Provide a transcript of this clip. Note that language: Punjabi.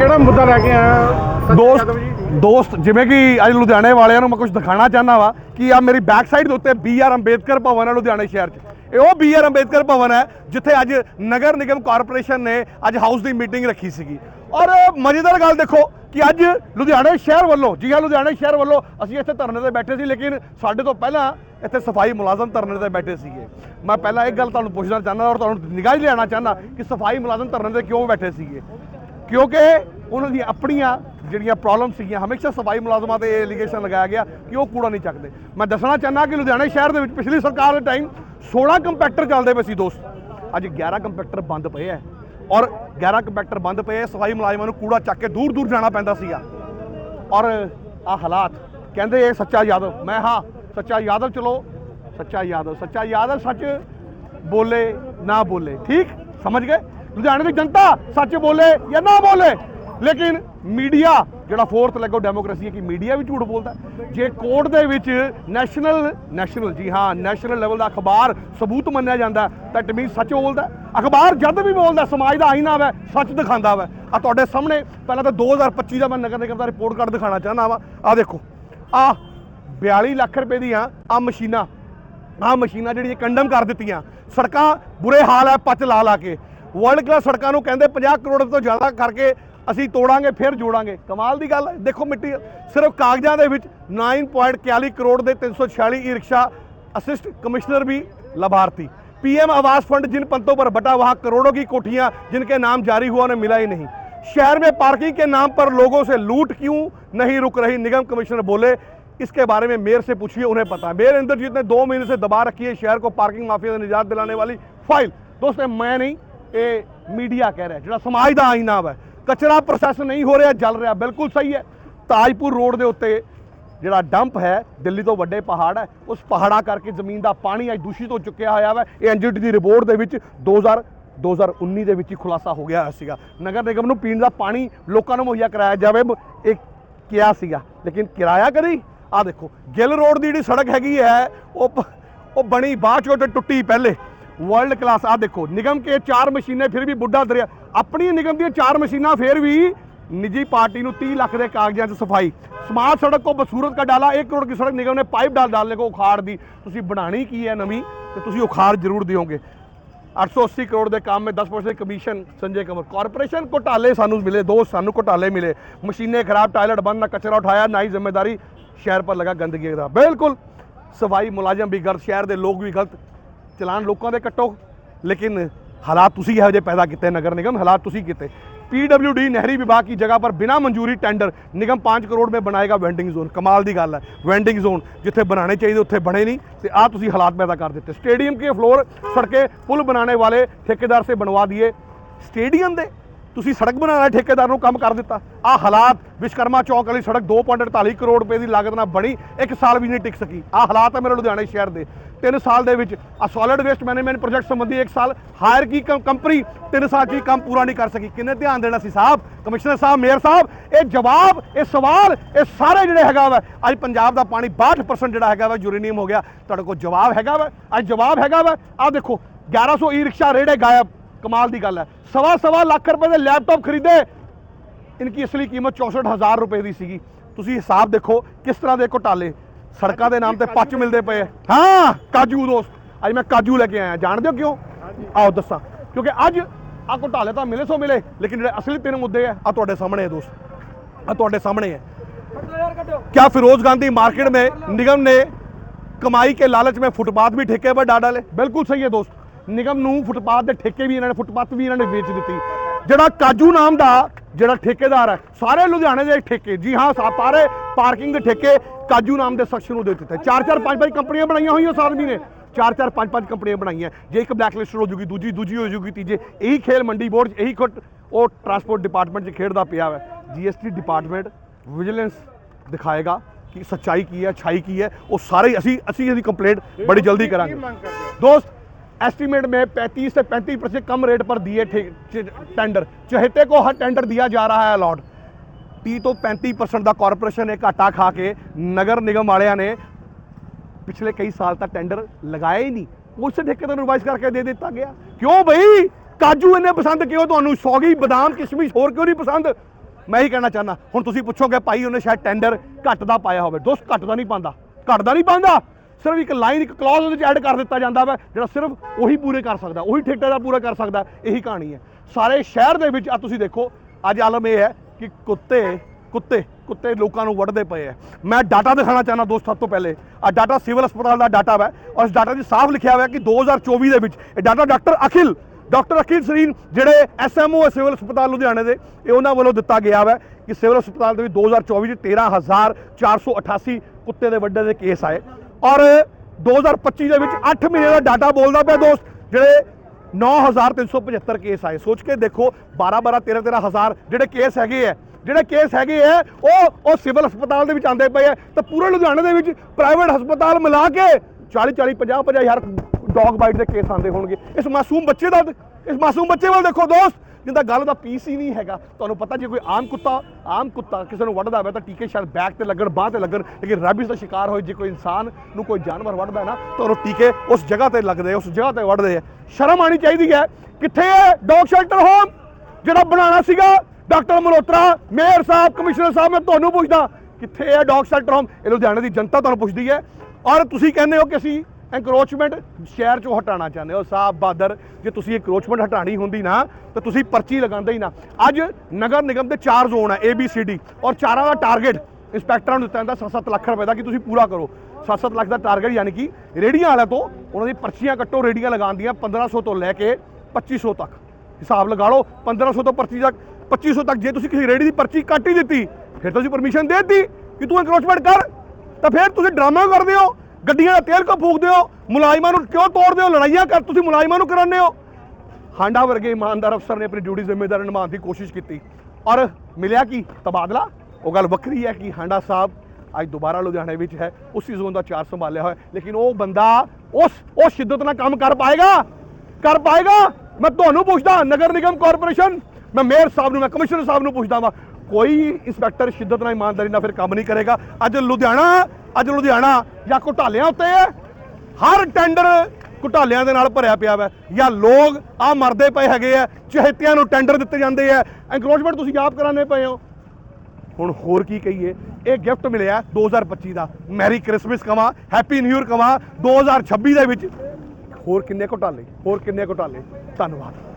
ਕਿਹੜਾ ਮੁੱਦਾ ਲੈ ਕੇ ਆਇਆ? ਦੋਸਤ ਦੋਸਤ ਜਿਵੇਂ ਕਿ ਅੱਜ ਲੁਧਿਆਣੇ ਵਾਲਿਆਂ ਨੂੰ ਮੈਂ ਕੁਝ ਦਿਖਾਣਾ ਚਾਹੁੰਦਾ ਵਾ ਕਿ ਆ ਮੇਰੀ ਬੈਕ ਸਾਈਡ ਦੇ ਉੱਤੇ ਬੀ ਆਰ ਅੰਬੇਦਕਰ ਭਵਨ ਹੈ ਲੁਧਿਆਣੇ ਸ਼ਹਿਰ 'ਚ। ਇਹ ਉਹ ਬੀ ਆਰ ਅੰਬੇਦਕਰ ਭਵਨ ਹੈ ਜਿੱਥੇ ਅੱਜ ਨਗਰ ਨਿਗਮ ਕਾਰਪੋਰੇਸ਼ਨ ਨੇ ਅੱਜ ਹਾਊਸ ਦੀ ਮੀਟਿੰਗ ਰੱਖੀ ਸੀਗੀ। ਔਰ ਮਜ਼ੇਦਾਰ ਗੱਲ ਦੇਖੋ ਕਿ ਅੱਜ ਲੁਧਿਆਣੇ ਸ਼ਹਿਰ ਵੱਲੋਂ ਜੀ ਹਾਂ ਲੁਧਿਆਣੇ ਸ਼ਹਿਰ ਵੱਲੋਂ ਅਸੀਂ ਇੱਥੇ ਧਰਨੇ ਤੇ ਬੈਠੇ ਸੀ ਲੇਕਿਨ ਸਾਡੇ ਤੋਂ ਪਹਿਲਾਂ ਇੱਥੇ ਸਫ਼ਾਈ ਮੁਲਾਜ਼ਮ ਧਰਨੇ ਤੇ ਬੈਠੇ ਸੀਗੇ। ਮੈਂ ਪਹਿਲਾਂ ਇੱਕ ਗੱਲ ਤੁਹਾਨੂੰ ਪੁੱਛਣਾ ਚਾਹੁੰਦਾ ਔਰ ਤੁਹਾਨੂੰ ਨਿਗਾਹ ਲਿਆਉਣਾ ਚਾਹੁੰਦਾ ਕਿ ਸਫ਼ਾਈ ਮੁਲਾਜ਼ਮ ਧਰਨੇ ਤੇ ਕਿਉਂ ਬੈਠੇ ਸੀਗੇ? ਕਿਉਂਕਿ ਉਹਨਾਂ ਦੀਆਂ ਆਪਣੀਆਂ ਜਿਹੜੀਆਂ ਪ੍ਰੋਬਲਮ ਸੀਗੀਆਂ, ਹਮੇਸ਼ਾ ਸਫ਼ਾਈ ਮੁਲਾਜ਼ਮਾਂ ਤੇ ਇਹ ਐਲੀਗੇਸ਼ਨ ਲਗਾਇਆ ਗਿਆ ਕਿ ਉਹ ਕੂੜਾ ਨਹੀਂ ਚੱਕਦੇ। ਮੈਂ ਦੱਸਣਾ ਚਾਹੁੰਦਾ ਕਿ ਲੁਧਿਆਣਾ ਸ਼ਹਿਰ ਦੇ ਵਿੱਚ ਪਿਛਲੀ ਸਰਕਾਰ ਦੇ ਟਾਈਮ 16 ਕੰਪੈਕਟਰ ਚੱਲਦੇ ਪਏ ਸੀ ਦੋਸਤ। ਅੱਜ 11 ਕੰਪੈਕਟਰ ਬੰਦ ਪਏ ਐ। ਔਰ 11 ਕੰਪੈਕਟਰ ਬੰਦ ਪਏ ਸਫ਼ਾਈ ਮੁਲਾਜ਼ਮਾਂ ਨੂੰ ਕੂੜਾ ਚੱਕ ਕੇ ਦੂਰ ਦੂਰ ਜਾਣਾ ਪੈਂਦਾ ਸੀਗਾ। ਔਰ ਆ ਹਾਲਾਤ, ਕਹਿੰਦੇ ਇਹ ਸੱਚਾ ਯਾਦਵ। ਮੈਂ ਹਾਂ, ਸੱਚਾ ਯਾਦਵ ਚਲੋ, ਸੱਚਾ ਯਾਦਵ ਸੱਚਾ ਯਾਦਵ ਸੱਚ ਬੋਲੇ ਨਾ ਬੋਲੇ। ਠੀਕ? ਸਮਝ ਗਏ? ਲੁਧਿਆਣੇ ਦੀ ਜਨਤਾ ਸੱਚ ਬੋਲੇ ਜਾਂ ਨਾ ਬੋਲੇ, ਲੇਕਿਨ ਮੀਡੀਆ, ਜਿਹੜਾ ਫੋਰਥ ਲੈਗੋ ਡੈਮੋਕ੍ਰੇਸੀ ਹੈ ਕਿ ਮੀਡੀਆ ਵੀ ਝੂਠ ਬੋਲਦਾ ਜੇ ਕੋਰਟ ਦੇ ਵਿੱਚ ਨੈਸ਼ਨਲ ਨੈਸ਼ਨਲ ਜੀ ਹਾਂ ਨੈਸ਼ਨਲ ਲੈਵਲ ਦਾ ਅਖਬਾਰ ਸਬੂਤ ਮੰਨਿਆ ਜਾਂਦਾ ਤਾਂ ਇਟ ਮੀਨ ਸੱਚ ਬੋਲਦਾ ਅਖਬਾਰ ਜਦ ਵੀ ਬੋਲਦਾ ਸਮਾਜ ਦਾ ਆਈਨਾ ਹੈ ਸੱਚ ਦਿਖਾਉਂਦਾ ਵਾ। ਆ ਤੁਹਾਡੇ ਸਾਹਮਣੇ ਪਹਿਲਾਂ ਤਾਂ 2025 ਦਾ ਮੈਂ ਨਗਰ ਨਿਗਮ ਦਾ ਰਿਪੋਰਟ ਕਾਰਡ ਦਿਖਾਣਾ ਚਾਹੁੰਦਾ ਵਾ। ਆ ਦੇਖੋ ਆ 42 ਲੱਖ ਰੁਪਏ ਦੀਆਂ ਆ ਮਸ਼ੀਨਾਂ ਆ ਮਸ਼ੀਨਾਂ ਜਿਹੜੀਆਂ ਕੰਡਮ ਕਰ ਦਿੱਤੀਆਂ। ਸੜਕਾਂ ਬੁਰੇ ਹਾਲ ਹੈ, ਪੱਚ ਲਾ ਲਾ ਕੇ। ਵਰਲਡ ਕਲਾਸ ਸੜਕਾਂ ਨੂੰ ਕਹਿੰਦੇ 50 ਕਰੋੜ ਤੋਂ ਜ਼ਿਆਦਾ ਕਰਕੇ ਅਸੀਂ ਤੋੜਾਂਗੇ ਫਿਰ ਜੋੜਾਂਗੇ ਕਮਾਲ ਦੀ ਗੱਲ ਹੈ ਦੇਖੋ ਮਿੱਟੀ ਸਿਰਫ ਕਾਗਜ਼ਾਂ ਦੇ ਵਿੱਚ 9.41 ਕਰੋੜ ਦੇ 346 ई रिक्शा असिस्ट कमिश्नर भी लाभार्थी पीएम आवास फंड जिन पंतों पर बटा वहां करोड़ों की कोठियां जिनके नाम जारी हुआ उन्हें मिला ही नहीं शहर में पार्किंग के नाम पर लोगों से लूट क्यों नहीं रुक रही निगम कमिश्नर बोले इसके बारे में मेयर से पूछिए उन्हें पता है मेयर इंद्रजीत ने दो महीने से दबा रखी है शहर को पार्किंग माफिया से निजात दिलाने वाली फाइल दोस्तों मैं नहीं ਇਹ ਮੀਡੀਆ ਕਹਿ ਰਿਹਾ, ਜਿਹੜਾ ਸਮਾਜ ਦਾ ਆਇਨਾ ਹੈ। ਕਚਰਾ ਪ੍ਰੋਸੈਸ ਨਹੀਂ ਹੋ ਰਿਹਾ, ਜਲ ਰਿਹਾ, ਬਿਲਕੁਲ ਸਹੀ ਹੈ। ਤਾਜਪੁਰ ਰੋਡ ਦੇ ਉੱਤੇ ਜਿਹੜਾ ਡੰਪ ਹੈ, ਦਿੱਲੀ ਤੋਂ ਵੱਡੇ ਪਹਾੜ ਹੈ, ਉਸ ਪਹਾੜਾਂ ਕਰਕੇ ਜ਼ਮੀਨ ਦਾ ਪਾਣੀ ਅੱਜ ਦੂਸ਼ਿਤ ਹੋ ਚੁੱਕਿਆ ਹੋਇਆ ਹੈ ਇਹ ਐਨਜੀਟੀ ਦੀ ਰਿਪੋਰਟ ਦੇ ਵਿੱਚ 2000 2019 ਦੇ ਵਿੱਚ ਹੀ ਖੁਲਾਸਾ ਹੋ ਗਿਆ ਸੀਗਾ। ਨਗਰ ਨਿਗਮ ਨੂੰ ਪੀਣ ਦਾ ਪਾਣੀ ਲੋਕਾਂ ਨੂੰ ਮੁਹੱਈਆ ਕਰਾਇਆ ਜਾਵੇ, ਇਹ ਕਿਹਾ ਸੀਗਾ। ਲੇਕਿਨ ਕਿਰਾਇਆ ਕਰੀ? ਆ ਦੇਖੋ, ਗਿੱਲ ਰੋਡ ਦੀ ਜਿਹੜੀ ਸੜਕ ਹੈਗੀ ਹੈ, ਉਹ ਉਹ ਬਣੀ, ਬਾਅਦ ਚੋਂ ਟੁੱਟੀ ਪਹਿਲੇ। ਵਰਲਡ ਕਲਾਸ ਆ ਦੇਖੋ, ਨਿਗਮ ਕੇ ਚਾਰ ਮਸ਼ੀਨਾਂ ਫਿਰ ਵੀ ਬੁੱਢਾ ਦਰਿਆ ਆਪਣੀ ਨਿਗਮ ਦੀਆਂ ਚਾਰ ਮਸ਼ੀਨਾਂ ਫਿਰ ਵੀ ਨਿੱਜੀ ਪਾਰਟੀ ਨੂੰ 30 ਲੱਖ ਦੇ ਕਾਗਜ਼ਾਂ 'ਚ ਸਫ਼ਾਈ। ਸਮਾਰਟ ਸੜਕ ਕੋ ਬਸੂਰਤ ਕਾ ਡਾਲਾ 1 ਕਰੋੜ ਦੀ ਸੜਕ ਨਿਗਮ ਨੇ ਪਾਈਪ ਡਾਲ ਡਾਲਨੇ ਕੋ ਉਖਾੜ ਦੀ। ਤੁਸੀਂ ਬਣਾਣੀ ਕੀ ਹੈ ਨਵੀਂ ਤੇ ਤੁਸੀਂ ਉਖਾੜ ਜ਼ਰੂਰ ਦਿਓਗੇ। 880 ਕਰੋੜ ਦੇ ਕੰਮ ਮੇ 10% ਕਮਿਸ਼ਨ ਸੰਜੇ ਕਮਰ ਕਾਰਪੋਰੇਸ਼ਨ ਘੁਟਾਲੇ ਸਾਨੂੰ ਮਿਲੇ ਦੋ ਸਾਨੂੰ ਘੁਟਾਲੇ ਮਿਲੇ। ਮਸ਼ੀਨੇ ਖਰਾਬ, ਟਾਇਲਟ ਬੰਦ, ਨਾ ਕਚਰਾ ਉਠਾਇਆ, ਨਾ ਹੀ ਜ਼ਿੰਮੇਵਾਰੀ ਸ਼ਹਿਰ ਪਰ ਲਗਾ ਗੰਦਗੀ ਦਾ। ਬਿਲਕੁਲ ਸਵਾਈ ਮੁਲਾਜ਼ਮ ਵੀ ਗਲਤ, ਸ਼ਹਿਰ ਦੇ ਲੋਕ ਵੀ ਗਲਤ। ਚਲਾਨ ਲੋਕਾਂ ਦੇ ਕੱਟੋ ਲੇਕਿਨ ਹਾਲਾਤ ਤੁਸੀਂ ਇਹੋ ਜਿਹੇ ਪੈਦਾ ਕੀਤੇ ਨਗਰ ਨਿਗਮ ਹਾਲਾਤ ਤੁਸੀਂ ਕੀਤੇ पीडब्ल्यूडी नहरी विभाग की जगह पर बिना मंजूरी टेंडर निगम पाँच करोड़ में बनाएगा वेंडिंग जोन कमाल की गल है वेंडिंग जोन जिथे बनाने चाहिए उत्थे बने नहीं तो आ तुम हालात पैदा कर दिते स्टेडियम के फ्लोर सड़कें पुल बनाने वाले ठेकेदार से बनवा दिए स्टेडियम दे ਤੁਸੀਂ ਸੜਕ ਬਣਾਉਣਾ ਠੇਕੇਦਾਰ ਨੂੰ ਕੰਮ ਕਰ ਦਿੱਤਾ ਆ ਹਾਲਾਤ ਵਿਸ਼ਕਰਮਾ ਚੌਕ ਵਾਲੀ ਸੜਕ 2.48 ਕਰੋੜ ਰੁਪਏ ਦੀ ਲਾਗਤ ਨਾਲ ਬਣੀ ਇੱਕ ਸਾਲ ਵੀ ਨਹੀਂ ਟਿਕ ਸਕੀ ਆ ਹਾਲਾਤ ਹੈ ਮੇਰੇ ਲੁਧਿਆਣਾ ਸ਼ਹਿਰ ਦੇ 3 ਸਾਲ ਦੇ ਵਿੱਚ ਆ ਸੋਲਿਡ ਵੇਸਟ ਮੈਨੇਜਮੈਂਟ ਪ੍ਰੋਜੈਕਟ ਸੰਬੰਧੀ 1 ਸਾਲ ਹਾਇਰ ਕੀ ਕੰਪਨੀ 3 ਸਾਲ 'ਚ ਹੀ ਕੰਮ ਪੂਰਾ ਨਹੀਂ ਕਰ ਸਕੀ। ਕਿੰਨੇ ਧਿਆਨ ਦੇਣਾ ਸੀ ਸਾਹਿਬ? ਕਮਿਸ਼ਨਰ ਸਾਹਿਬ, ਮੇਅਰ ਸਾਹਿਬ, ਇਹ ਜਵਾਬ, ਇਹ ਸਵਾਲ, ਇਹ ਸਾਰੇ ਜਿਹੜੇ ਹੈਗਾ ਵਾ, ਅੱਜ ਪੰਜਾਬ ਦਾ ਪਾਣੀ 62% ਜਿਹੜਾ ਹੈਗਾ ਵਾ ਯੂਰੇਨੀਅਮ ਹੋ ਗਿਆ। ਤੁਹਾਡੇ ਕੋਲ ਜਵਾਬ ਹੈਗਾ ਵਾ, ਅੱਜ ਜਵਾਬ ਹੈਗਾ ਵਾ। ਆ ਦੇਖੋ 1100 ਈ ਰਿਕਸ਼ਾ ਰੇੜੇ ਗਾਇਬ, ਕਮਾਲ ਦੀ ਗੱਲ ਹੈ। ਸਵਾ ਸਵਾ ਲੱਖ ਰੁਪਏ ਦੇ ਲੈਪਟਾਪ ਖਰੀਦੇ। ਇਨਕੀ ਅਸਲੀ ਕੀਮਤ 64000 ਰੁਪਏ ਦੀ ਸੀਗੀ। ਤੁਸੀਂ ਹਿਸਾਬ ਦੇਖੋ ਕਿਸ ਤਰ੍ਹਾਂ ਦੇ ਘੁਟਾਲੇ ਸੜਕਾਂ ਦੇ ਨਾਮ ਤੇ ਪੱਚ ਮਿਲਦੇ ਪਏ ਆ। ਹਾਂ ਕਾਜੂ ਦੋਸਤ ਅੱਜ ਮੈਂ ਕਾਜੂ ਲੈ ਕੇ ਆਇਆ ਜਾਣਦੇ ਹੋ ਕਿਉਂ ਆਓ ਦੱਸਾਂ ਕਿਉਂਕਿ ਅੱਜ ਆ ਘੁਟਾਲੇ ਤਾਂ ਮਿਲੇ ਸੋ ਮਿਲੇ ਲੇਕਿਨ ਜਿਹੜੇ ਅਸਲੀ ਤਿੰਨ ਮੁੱਦੇ ਆ ਆ ਤੁਹਾਡੇ ਸਾਹਮਣੇ ਹੈ ਦੋਸਤ ਆ ਤੁਹਾਡੇ ਸਾਹਮਣੇ ਹੈ क्या फिरोज गांधी मार्केट में निगम ने कमाई के लालच में फुटपाथ भी ठेके पर डाल डाले ਬਿਲਕੁਲ ਸਹੀ ਹੈ ਦੋਸਤ ਨਿਗਮ ਨੂੰ ਫੁੱਟਪਾਥ ਦੇ ਠੇਕੇ ਵੀ ਇਹਨਾਂ ਨੇ ਫੁੱਟਪਾਥ ਵੀ ਇਹਨਾਂ ਨੇ ਵੇਚ ਦਿੱਤੀ ਜਿਹੜਾ ਕਾਜੂ ਨਾਮ ਦਾ ਜਿਹੜਾ ਠੇਕੇਦਾਰ ਹੈ ਸਾਰੇ ਲੁਧਿਆਣੇ ਦੇ ਠੇਕੇ ਜੀ ਹਾਂ ਸਾ- ਸਾਰੇ ਪਾਰਕਿੰਗ ਦੇ ਠੇਕੇ ਕਾਜੂ ਨਾਮ ਦੇ ਸ਼ਖਸ ਨੂੰ ਦੇ ਦਿੱਤੇ ਚਾਰ ਚਾਰ ਪੰਜ ਪੰਜ ਕੰਪਨੀਆਂ ਬਣਾਈਆਂ ਹੋਈਆਂ ਉਸ ਆਦਮੀ ਨੇ ਚਾਰ ਚਾਰ ਪੰਜ ਪੰਜ ਕੰਪਨੀਆਂ ਬਣਾਈਆਂ ਜੇ ਇੱਕ ਬਲੈਕ ਲਿਸਟ ਹੋ ਜੂਗੀ ਦੂਜੀ ਦੂਜੀ ਹੋ ਜੂਗੀ ਤੀਜੇ ਇਹੀ ਖੇਲ ਮੰਡੀ ਬੋਰਡ 'ਚ ਇਹੀ ਖੁੱਟ ਉਹ ਟਰਾਂਸਪੋਰਟ ਡਿਪਾਰਟਮੈਂਟ 'ਚ ਖੇਡਦਾ ਪਿਆ ਹੈ ਜੀਐਸਟੀ ਡਿਪਾਰਟਮੈਂਟ ਵਿਜੀਲੈਂਸ ਦਿਖਾਏਗਾ ਕਿ ਸੱਚਾਈ ਕੀ ਹੈ ਅੱਛਾਈ ਕੀ ਹੈ ਉਹ ਸਾਰੇ ਅਸੀਂ ਅਸੀਂ ਇਹਦੀ ਕੰਪਲੇਂਟ ਬੜੀ जल्दी करांगे दोस्त एस्टीमेट में 35 से 35 परसेंट कम रेट पर दिए ठे- च- टेंडर चहेते को हर टेंडर दिया जा रहा है अलॉट 30 ਤੋਂ 35% ਦਾ ਕਾਰਪੋਰੇਸ਼ਨ ਨੇ ਘਾਟਾ ਖਾ ਕੇ ਨਗਰ ਨਿਗਮ ਵਾਲਿਆਂ ਨੇ ਪਿਛਲੇ ਕਈ ਸਾਲ ਤੱਕ ਟੈਂਡਰ ਲਗਾਏ ਹੀ ਨਹੀਂ। ਉਸ ਠੇਕੇ ਤੋਂ ਰਿਵਾਈਜ਼ ਕਰਕੇ ਦੇ ਦਿੱਤਾ ਗਿਆ। ਕਿਉਂ ਬਈ? ਕਾਜੂ ਇੰਨੇ ਪਸੰਦ ਕਿਉਂ? ਤੁਹਾਨੂੰ ਸੌਗੀ, ਬਦਾਮ, ਕਿਸ਼ਮਿਸ਼ ਹੋਰ ਕਿਉਂ ਨਹੀਂ ਪਸੰਦ? ਮੈਂ ਹੀ ਕਹਿਣਾ ਚਾਹਨਾ ਹੁਣ ਤੁਸੀਂ ਪੁੱਛੋਗੇ ਭਾਈ, ਉਹਨੇ ਸ਼ਾਇਦ ਟੈਂਡਰ ਘੱਟ ਦਾ ਪਾਇਆ ਹੋਵੇ। ਦੋਸਤ, ਘੱਟ ਦਾ ਨਹੀਂ ਪਾਉਂਦਾ। ਘੱਟ ਦਾ ਨਹੀਂ ਪਾਉਂਦਾ। ਸਿਰਫ ਇੱਕ ਲਾਈਨ ਇੱਕ ਕਲੌਜ਼ ਉਹਦੇ 'ਚ ਐਡ ਕਰ ਦਿੱਤਾ ਜਾਂਦਾ ਵਾ, ਜਿਹੜਾ ਸਿਰਫ ਉਹੀ ਪੂਰੇ ਕਰ ਸਕਦਾ, ਉਹੀ ਠੇਕੇਦਾਰ ਪੂਰਾ ਕਰ ਸਕਦਾ, ਇਹੀ ਕਹਾਣੀ ਹੈ। ਸਾਰੇ ਸ਼ਹਿਰ ਦੇ ਵਿੱਚ ਆ ਤੁਸੀਂ ਦੇਖੋ, ਅੱਜ ਆਲਮ ਇਹ ਹੈ ਕਿ ਕੁੱਤੇ ਕੁੱਤੇ ਕੁੱਤੇ ਲੋਕਾਂ ਨੂੰ ਵੱਢਦੇ ਪਏ ਆ। ਮੈਂ ਡਾਟਾ ਦਿਖਾਣਾ ਚਾਹਨਾ ਦੋਸਤ, ਸਭ ਤੋਂ ਪਹਿਲੇ। ਆ ਡਾਟਾ ਸਿਵਲ ਹਸਪਤਾਲ ਦਾ ਡਾਟਾ ਹੈ ਔਰ ਇਸ ਡਾਟਾ 'ਚ ਸਾਫ਼ ਲਿਖਿਆ ਹੋਇਆ ਕਿ 2024 ਦੇ ਵਿੱਚ ਇਹ data doctor Akhil doctor Akhil Sareen, ਜਿਹੜੇ ਐਸਐਮਓ ਸਿਵਲ ਹਸਪਤਾਲ ਲੁਧਿਆਣੇ ਦੇ, ਇਹ ਉਹਨਾਂ ਵੱਲੋਂ ਦਿੱਤਾ ਗਿਆ ਹੈ ਕਿ ਸਿਵਲ ਹਸਪਤਾਲ ਦੇ ਵਿੱਚ 2024 ਚ 13488 ਕੁੱਤੇ ਦੇ ਵੱਡੇ ਦੇ ਕੇਸ ਆਏ। ਔਰ 2025 ਦੇ ਵਿੱਚ 8 ਮਹੀਨੇ ਦਾ ਡਾਟਾ ਬੋਲਦਾ ਪਿਆ ਦੋਸਤ, ਜਿਹੜੇ 9375 ਕੇਸ ਆਏ। ਸੋਚ ਕੇ ਦੇਖੋ 12 12 13 13000 ਜਿਹੜੇ ਕੇਸ ਹੈਗੇ ਆ ਜਿਹੜੇ ਕੇਸ ਹੈਗੇ ਆ ਉਹ ਉਹ ਸਿਵਲ ਹਸਪਤਾਲ ਦੇ ਵਿੱਚ ਆਂਦੇ ਪਏ ਆ ਤਾਂ ਪੂਰੇ ਲੁਧਿਆਣੇ ਦੇ ਵਿੱਚ ਪ੍ਰਾਈਵੇਟ ਹਸਪਤਾਲ ਮਿਲਾ ਕੇ 40 40 50 50 ਹਜ਼ਾਰ ਡੌਗ ਬਾਈਟ ਦੇ ਕੇਸ ਆਂਦੇ ਹੋਣਗੇ। ਇਸ ਮਾਸੂਮ ਬੱਚੇ ਦਾ ਇਸ ਮਾਸੂਮ ਬੱਚੇ ਵੱਲ ਦੇਖੋ ਦੋਸਤ, ਜਿੰਦਾ ਗੱਲ ਦਾ ਪੀਸ ਹੀ ਨਹੀਂ ਹੈਗਾ। ਤੁਹਾਨੂੰ ਪਤਾ ਜੇ ਕੋਈ ਆਮ ਕੁੱਤਾ ਆਮ ਕੁੱਤਾ ਕਿਸੇ ਨੂੰ ਵੱਢਦਾ ਹੋਵੇ ਤਾਂ ਟੀਕੇ ਸ਼ਾਇਦ ਬੈਕ ਤੇ ਲੱਗਣ, ਬਾਹ ਤੇ ਲੱਗਣ, ਲੇਕਿਨ ਰੈਬਿਸ ਦਾ ਸ਼ਿਕਾਰ ਹੋਏ ਜੇ ਕੋਈ ਇਨਸਾਨ ਨੂੰ ਕੋਈ ਜਾਨਵਰ ਵੱਢਦਾ ਨਾ, ਤਾਂ ਉਹਨੂੰ ਟੀਕੇ ਉਸ ਜਗ੍ਹਾ ਤੇ ਲੱਗਦੇ, ਉਸ ਜਗ੍ਹਾ ਤੇ ਵੱਢਦੇ ਆ। ਸ਼ਰਮ ਆਣੀ ਚਾਹੀਦੀ ਹੈ। ਕਿੱਥੇ ਹੈ? ਡੌਗ ਸ਼ੈਲਟਰ ਹੋਮ, ਜਿਹੜਾ ਬਣਾਉਣਾ ਸੀਗਾ। ਡਾਕਟਰ ਮਲਹੋਤਰਾ, ਮੇਅਰ ਸਾਹਿਬ, ਕਮਿਸ਼ਨਰ ਸਾਹਿਬ, ਮੈਂ ਤੁਹਾਨੂੰ ਪੁੱਛਦਾ, ਕਿੱਥੇ ਹੈ ਡੌਗ ਸ਼ੈਲਟਰ ਹੋਮ? ਇਹ ਲੁਧਿਆਣੇ ਦੀ ਜਨਤਾ ਤੁਹਾਨੂੰ ਪੁੱਛਦੀ ਹੈ। ਔਰ ਤੁਸੀਂ ਕਹਿੰਦੇ ਹੋ ਕਿ ਅਸੀਂ ਐਨਕਰੋਚਮੈਂਟ ਸ਼ਹਿਰ ਚੋਂ ਹਟਾਉਣਾ ਚਾਹੁੰਦੇ ਹੋ। ਸਾਹਿਬ ਬਾਦਰ, ਜੇ ਤੁਸੀਂ ਐਨਕਰੋਚਮੈਂਟ ਹਟਾਣੀ ਹੁੰਦੀ ਨਾ, ਤਾਂ ਤੁਸੀਂ ਪਰਚੀ ਲਗਾਉਂਦੇ ਹੀ ਨਾ। ਅੱਜ ਨਗਰ ਨਿਗਮ ਦੇ ਚਾਰ ਜ਼ੋਨ ਆ ਏ ਬੀ ਸੀ ਡੀ ਔਰ ਚਾਰਾਂ ਦਾ ਟਾਰਗੇਟ ਇੰਸਪੈਕਟਰਾਂ ਨੂੰ ਦਿੱਤਾ ਜਾਂਦਾ 7-7 ਲੱਖ ਰੁਪਏ ਦਾ ਕਿ ਤੁਸੀਂ ਪੂਰਾ ਕਰੋ। 7-7 ਲੱਖ ਦਾ ਟਾਰਗੇਟ ਯਾਨੀ ਕਿ ਰੇੜੀਆਂ ਵਾਲਿਆਂ ਤੋਂ ਉਹਨਾਂ ਦੀ ਪਰਚੀਆਂ ਕੱਟੋ, ਰੇੜੀਆਂ ਲਗਾਉਣ ਦੀਆਂ 1500 ਤੋਂ ਲੈ ਕੇ 2500 ਤੱਕ। ਹਿਸਾਬ ਲਗਾ ਲਓ 1500 ਤੋਂ ਪਰਚੀ ਤੱਕ 2500 ਤੱਕ ਜੇ ਤੁਸੀਂ ਕਿਸੇ ਰੇੜੀ ਦੀ ਪਰਚੀ ਕੱਟ ਹੀ ਦਿੱਤੀ, ਫਿਰ ਤੁਸੀਂ ਪਰਮਿਸ਼ਨ ਦੇ ਦਿੱਤੀ ਕਿ ਤੂੰ ਐਂਕਰੋਚਮੈਂਟ ਕਰ। ਤਾਂ ਫਿਰ ਤੁਸੀਂ ਡਰਾਮਾ ਕਰਦੇ ਹੋ। ਗੱਡੀਆਂ ਦਾ ਤੇਲ ਕਿਉਂ ਫੂਕਦੇ ਹੋ? ਮੁਲਾਜ਼ਮਾਂ ਨੂੰ ਕਿਉਂ ਤੋੜਦੇ ਹੋ? ਲੜਾਈਆਂ ਕਰ, ਤੁਸੀਂ ਮੁਲਾਜ਼ਮਾਂ ਨੂੰ ਕਰਾਉਂਦੇ ਹੋ? ਹਾਂਡਾ ਵਰਗੇ ਇਮਾਨਦਾਰ ਅਫਸਰ ਨੇ ਆਪਣੀ ਡਿਊਟੀ ਜ਼ਿੰਮੇਵਾਰੀ ਨਿਭਾਉਣ ਦੀ ਕੋਸ਼ਿਸ਼ ਕੀਤੀ। ਔਰ ਮਿਲਿਆ ਕੀ? ਤਬਾਦਲਾ? ਉਹ ਗੱਲ ਵੱਖਰੀ ਹੈ ਕਿ ਹਾਂਡਾ ਸਾਹਿਬ ਅੱਜ ਦੁਬਾਰਾ ਲੁਧਿਆਣੇ ਵਿੱਚ ਹੈ। ਉਸੇ ਜ਼ੋਨ ਦਾ ਚਾਰ ਸੰਭਾਲਿਆ ਹੋਇਆ। ਲੇਕਿਨ ਉਹ ਬੰਦਾ ਉਸ ਉਹ ਸ਼ਿੱਦਤ ਨਾਲ ਕੰਮ ਕਰ ਪਾਏਗਾ? ਕਰ ਪਾਏਗਾ? ਮੈਂ ਤੁਹਾਨੂੰ ਪੁੱਛਦਾ, ਨਗਰ ਨਿਗਮ ਕਾਰਪੋਰੇਸ਼ਨ, ਮੈਂ ਮੇਅਰ ਸਾਹਿਬ ਨੂੰ, ਮੈਂ ਕਮਿਸ਼ਨਰ ਸਾਹਿਬ ਨੂੰ ਪੁੱਛਦਾ ਵਾਂ। ਕੋਈ ਇੰਸਪੈਕਟਰ ਸ਼ਿੱਦਤ ਨਾਲ ਇਮਾਨਦਾਰੀ ਨਾਲ ਫਿਰ ਕੰਮ ਨਹੀਂ ਕਰੇਗਾ। ਅੱਜ ਲੁਧਿਆਣਾ ਅੱਜ ਲੁਧਿਆਣਾ ਜਾਂ ਘੁਟਾਲਿਆਂ ਉੱਤੇ ਹੈ ਹਰ ਟੈਂਡਰ ਘੁਟਾਲਿਆਂ ਦੇ ਨਾਲ ਭਰਿਆ ਪਿਆ ਵਾ। ਜਾਂ ਲੋਕ ਆ ਮਰਦੇ ਪਏ ਹੈਗੇ ਆ, ਚਹੇਤਿਆਂ ਨੂੰ ਟੈਂਡਰ ਦਿੱਤੇ ਜਾਂਦੇ ਆ। ਐਂਕਰੋਚਮੈਂਟ ਤੁਸੀਂ ਆਪ ਕਰਾਣੇ ਪਏ ਹੋ। ਹੁਣ ਹੋਰ ਕੀ ਕਹੀਏ, ਇਹ ਗਿਫਟ ਮਿਲਿਆ 2025 ਦਾ। ਮੈਰੀ ਕ੍ਰਿਸਮਸ ਕਵਾਂ ਹੈਪੀ ਨਿਊ ਇਅਰ ਕਵਾਂ 2026 ਦੇ ਵਿੱਚ। ਹੋਰ ਕਿੰਨੇ ਘੁਟਾਲੇ, ਹੋਰ ਕਿੰਨੇ ਘੁਟਾਲੇ। ਧੰਨਵਾਦ।